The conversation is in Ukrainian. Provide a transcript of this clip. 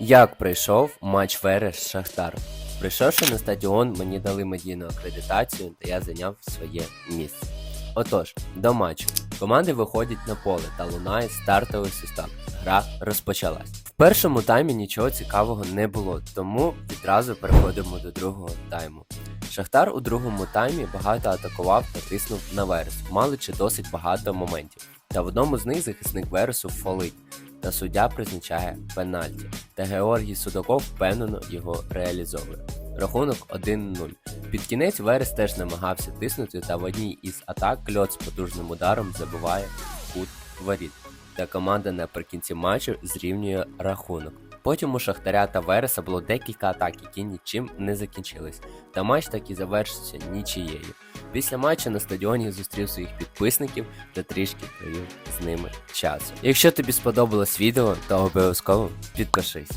Як пройшов матч Верес Шахтар? Прийшовши на стадіон, мені дали медійну акредитацію, та я зайняв своє місце. Отож, до матчу. Команди виходять на поле та лунає стартовий свисток. Гра розпочалась. В першому таймі нічого цікавого не було, тому відразу переходимо до другого тайму. Шахтар у другому таймі багато атакував та тиснув на Верес, мали чи досить багато моментів. Та в одному з них захисник Вересу фолить, та суддя призначає пенальті, та Георгій Судаков впевнено його реалізовує. Рахунок 1-0. Під кінець Верес теж намагався тиснути, та в одній із атак Кльоц з потужним ударом забиває в кут воріт. Та команда наприкінці матчу зрівнює рахунок. Потім у Шахтаря та Вереса було декілька атак, які нічим не закінчились, та матч так і завершився нічією. Після матчу на стадіоні зустрів своїх підписників та трішки провів з ними часу. Якщо тобі сподобалось відео, то обов'язково підпишись.